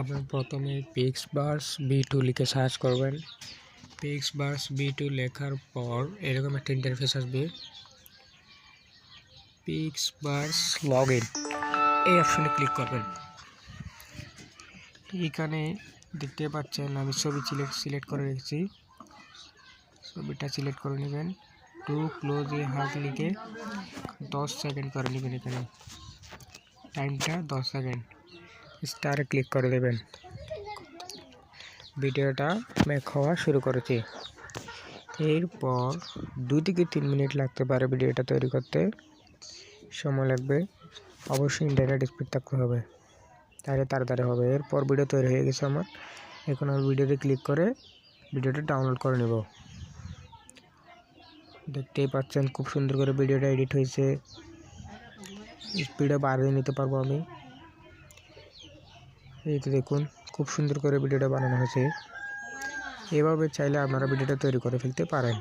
আপনার প্রথমে pix burst B two লিখে সার্চ করবেন। পিক্স বার্স বি টু লেখার পর এরকম একটা ইন্টারফেস আসবে। পিক্স বার্স লগ ইন এই অপশনে ক্লিক করবেন। এখানে দেখতে পাচ্ছেন, আমি ছবি সিলেক্ট করে রেখেছি। ছবিটা সিলেক্ট করে নেবেন। টু ক্লোজ এ হাত লিখে দশ সেকেন্ড করে নেবেন এখানে। টাইমটা দশ সেকেন্ড স্টারে ক্লিক করে দেবেন। ভিডিওটা মেক হওয়া শুরু করেছি। এরপর দুই থেকে তিন মিনিট লাগতে পারে ভিডিওটা তৈরি করতে। সময় লাগবে। অবশ্যই ইন্টারনেট স্পিড থাকতে হবে। তাহলে তাড়াতাড়ি হবে। এরপর ভিডিও তৈরি হয়ে গেছে আমার। এখন আমি ভিডিওতে ক্লিক করে ভিডিওটা ডাউনলোড করে নেব। দেখতেই পাচ্ছেন, খুব সুন্দর করে ভিডিওটা এডিট হয়েছে। স্পিডে বাড়িয়ে নিতে পারব আমি। এই তো দেখুন, খুব সুন্দর করে ভিডিওটা বানানো হয়েছে। এভাবে চাইলে আপনারা ভিডিওটা তৈরি করে ফেলতে পারেন।